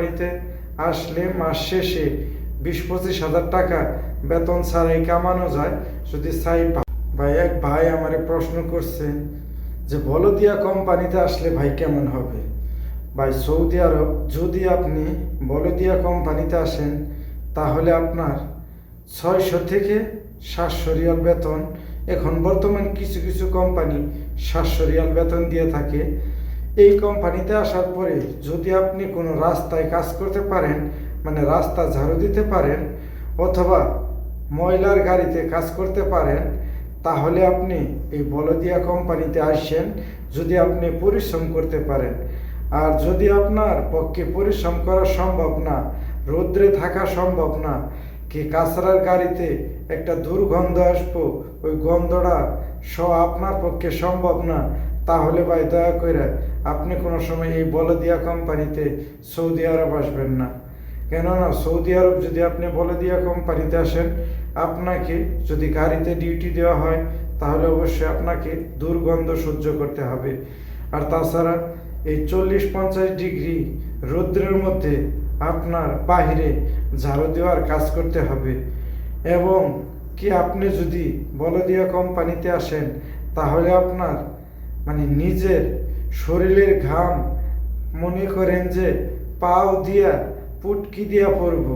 কোম্পানিতে আসলে মাস শেষে বিশ পঁচিশ হাজার টাকা বেতন ছাড়াই কামানো যায় যদি সাই ভাই, এক ভাই আমারে প্রশ্ন করছে যে, বলদিয়া কোম্পানিতে আসলে ভাই কেমন হবে? ভাই, সৌদি আরব, যদি আপনি বলদিয়া কোম্পানিতে আসেন, তাহলে আপনার ছয়শো থেকে সাতশো রিয়াল বেতন। এখন বর্তমান কিছু কিছু কোম্পানি সাতশো রিয়াল বেতন দিয়ে থাকে। এই কোম্পানিতে আসার পরে যদি আপনি কোনো রাস্তায় কাজ করতে পারেন মানে রাস্তা ঝাড়ু দিতে পারেন অথবা ময়লার গাড়িতে কাজ করতে পারেন, তাহলে আপনি এই বলদিয়া কোম্পানিতে আসছেন যদি আপনি পরিশ্রম করতে পারেন। আর যদি আপনার পক্ষে পরিশ্রম করা সম্ভব না, রৌদ্রে থাকা সম্ভব না, কি কাঁচরার গাড়িতে একটা দুর্গন্ধ আসব, ওই গন্ধটা স আপনার পক্ষে সম্ভব না তাহলে ভাই দয়া করে আপনি কোনো সময় এই বলদিয়া কোম্পানিতে সৌদি আরব আসবেন না। কেননা সৌদি আরব যদি আপনি বলদিয়া কোম্পানিতে আসেন, আপনাকে যদি গাড়িতে ডিউটি দেওয়া হয়, তাহলে অবশ্যই আপনাকে দুর্গন্ধ সহ্য করতে হবে। আর তাছাড়া এই চল্লিশ পঞ্চাশ ডিগ্রি রৌদ্রের মধ্যে আপনার বাহিরে ঝাড়ু দেওয়ার কাজ করতে হবে। এবং কি আপনি যদি বলদিয়া কোম্পানিতে আসেন, তাহলে আপনার মানে নিজের শরীরের ঘাম মনে করেন যে পাও দিয়া, পুটকি দিয়া পড়ব।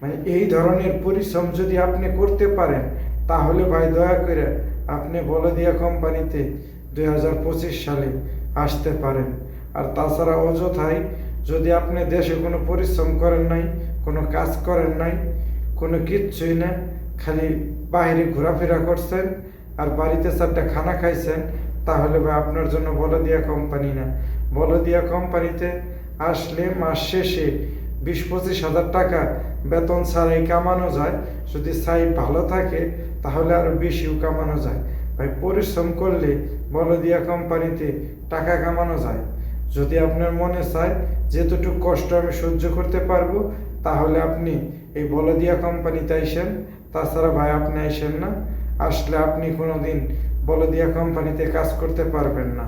মানে এই ধরনের পরিশ্রম যদি আপনি করতে পারেন, তাহলে ভাই দয়া করে আপনি বলদিয়া কোম্পানিতে দু হাজার পঁচিশ সালে আসতে পারেন। আর তাছাড়া অযথাই যদি আপনি দেশে কোনো পরিশ্রম করেন নাই, কোনো কাজ করেন নাই, কোনো কিচ্ছুই না, খালি বাইরে ঘোরাফেরা করছেন আর বাড়িতে চারটা খানা খাইছেন তাহলে ভাই আপনার জন্য বলদিয়া কোম্পানি না। বলদিয়া কোম্পানিতে আসলে মাস শেষে বিশ পঁচিশ হাজার টাকা বেতন ছাড়াই কামানো যায়। যদি সাইড ভালো থাকে, তাহলে আরও বেশিও কামানো যায়। ভাই পরিশ্রম করলে বলদিয়া কোম্পানিতে টাকা কামানো যায়। যদি আপনার মনে চায় যেতটুকু কষ্ট আমি সহ্য করতে পারব, তাহলে আপনি এই বলদিয়া কোম্পানিতে আইসেন। তাছাড়া ভাই আপনি আইসেন না। আসলে আপনি কোনোদিন বলদিয়া কোম্পানিতে কাজ করতে পারবেন না।